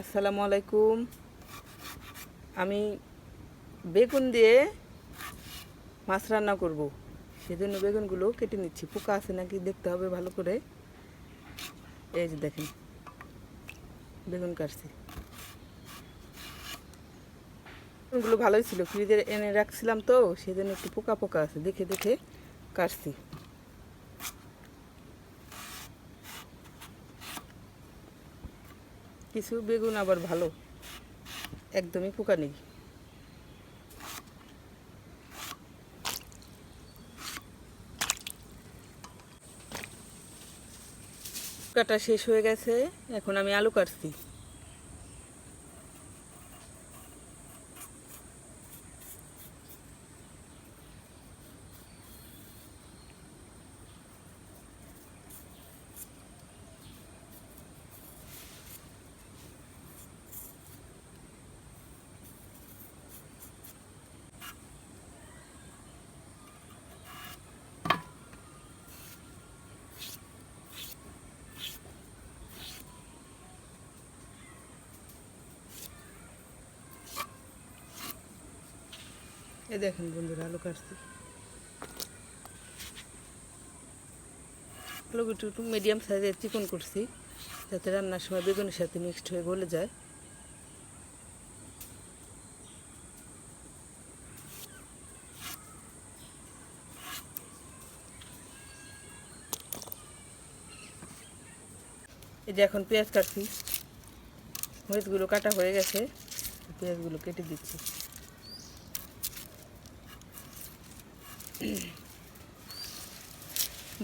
আসসালামু আলাইকুম। আমি বেগুন দিয়ে মাছ রান্না করব। সেজন্য বেগুনগুলো কেটে নিচ্ছি। পোকা আছে নাকি দেখতে হবে ভালো করে। এই যে দেখেন, বেগুন কাটছি। বেগুনগুলো ভালোই ছিল। ফ্রিজে এনে রাখছিলাম তো, সেজন্য একটু পোকা পোকা আছে। দেখে দেখে কাটছি। কিছু বেগুন আবার ভালো। একদমই পোকা নেই। কাটা শেষ হয়ে গেছে, এখন আমি আলু কাটছি। এই দেখেন বন্ধুরা, আলু কাটছি। একটু মিডিয়াম সাইজের চিকন করছি, যাতে রান্নার সময় বেগুনের সাথে মিক্সড হয়ে গলে যায়। এই যে এখন পেঁয়াজ কাটছি, মরিচগুলো কাটা হয়ে গেছে, পেঁয়াজগুলো কেটে দিচ্ছি।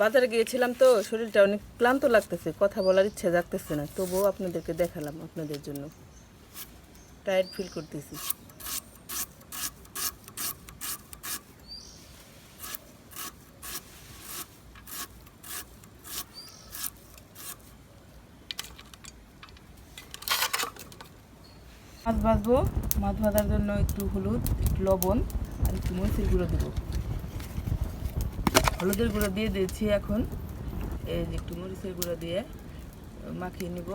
বাজারে গিয়েছিলাম তো, শরীরটা অনেক ক্লান্ত লাগতেছে, কথা বলার ইচ্ছা জাগতেছে না, তবুও আপনাদেরকে দেখালাম আপনাদের জন্য। টায়ার্ড ফিল করতেছি। মাছ ভাজবো, মাছ ভাজার জন্য একটু হলুদ, একটু লবণ, আর একটু মরিচের গুঁড়ো দেবো। হলুদের গুঁড়ো দিয়ে দিয়েছি এখন। এই যে একটু মরিচের গুঁড়ো দিয়ে মাখিয়ে নিব।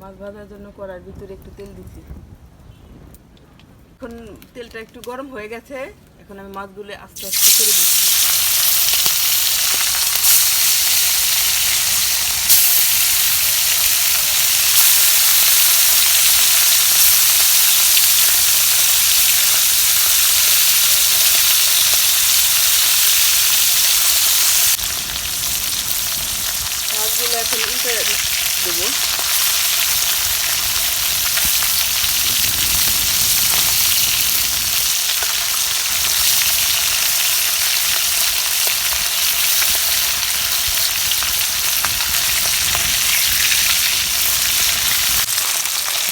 মাছ ভাজার জন্য কড়ার ভিতরে একটু তেল দিচ্ছি। এখন তেলটা একটু গরম হয়ে গেছে, এখন আমি মাছগুলো আস্তে আস্তে ছেড়ে দিচ্ছি মাছগুলো এখন উল্টে দেবো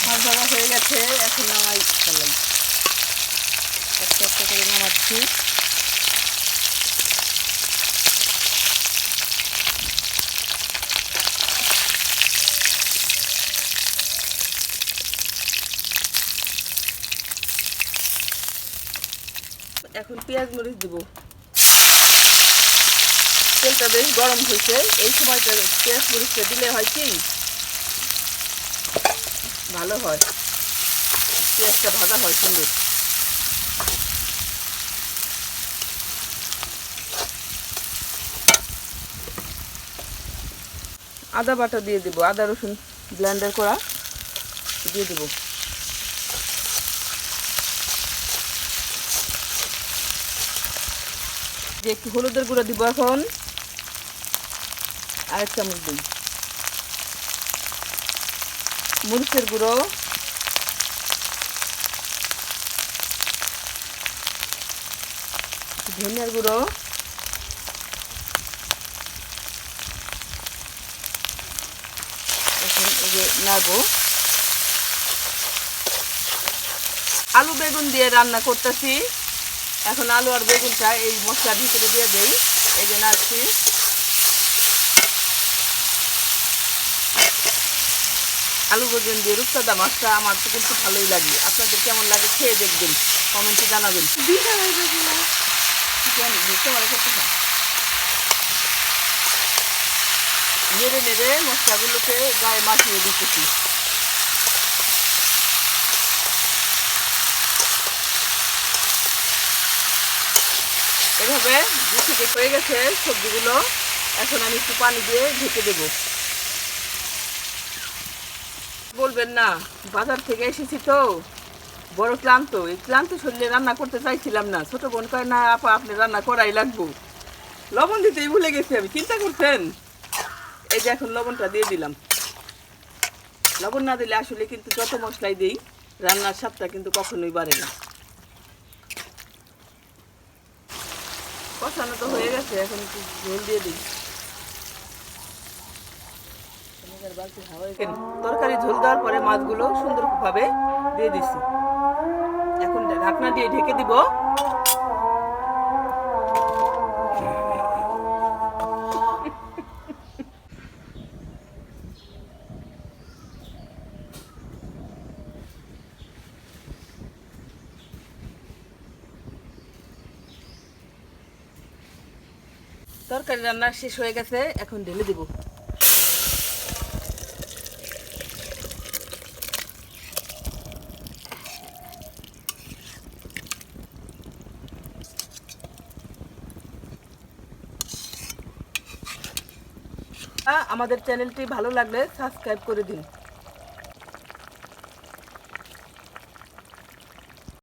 মাছ গেছে এখন নামাই ফেলাই। একটা একটা করে নামাচ্ছি। এখন পেঁয়াজ মরিচ দিব। তেলটা বেশ গরম হয়েছে। এই সময়টা পেঁয়াজ মরিচটা দিলে হয় কি? ভালো হয়। পেঁয়াজটা ভাজা হয়, সুন্দর। আদা বাটা দিয়ে দিব, আদা রসুন ব্লেন্ডার করা দিয়ে দিব। যে একটু হলুদের গুঁড়ো দিব এখন আরেক চামচ দিই। মরিচের গুঁড়ো ধনিয়ার গুঁড়ো। এখন আলু বেগুন দিয়ে রান্না করতেছি। এখন আলু আর বেগুনটা এই মশলার ভিতরে দিয়ে দেই। এই যে নাড়ছি। আলু বেগুন দিয়ে রূপসাদা মাছটা আমার তো কিন্তু ভালোই লাগে। আপনাদের কেমন লাগে খেয়ে দেখবেন, কমেন্টে জানাবেন। চিকেন মাখিয়ে দিতেছি। এভাবে দু থেকে হয়ে গেছে সবজিগুলো। এখন আমি একটু পানি দিয়ে ঢেকে দেব। বলবেন না, বাজার থেকে এসেছি তো। বড় ক্লান্ত, এই ক্লান্ত শরীরে রান্না করতে চাইছিলাম না। ছোট বোন কয়, না, আপা, আপনি রান্না করাই লাগবো। লবণ দিতেই ভুলে গেছি আমি, চিন্তা করছেন? এই যে এখন লবণটা দিয়ে দিলাম। লবণ না দিলে আসলে কিন্তু যত মশলাই দিই, রান্নার স্বাদটা কিন্তু কখনোই বাড়ে না। কষানো তো হয়ে গেছে, এখন একটু ঝোল দিয়ে দিই। তরকারি ঝোল দেওয়ার পরে মাছগুলো সুন্দরভাবে দিয়ে দিছি। এখন ঢাকনা দিয়ে ঢেকে দিব। তরকারি রান্না শেষ হয়ে গেছে, এখন ঢেলে দিব। আমাদের চ্যানেলটি ভালো লাগলে সাবস্ক্রাইব করে দিন।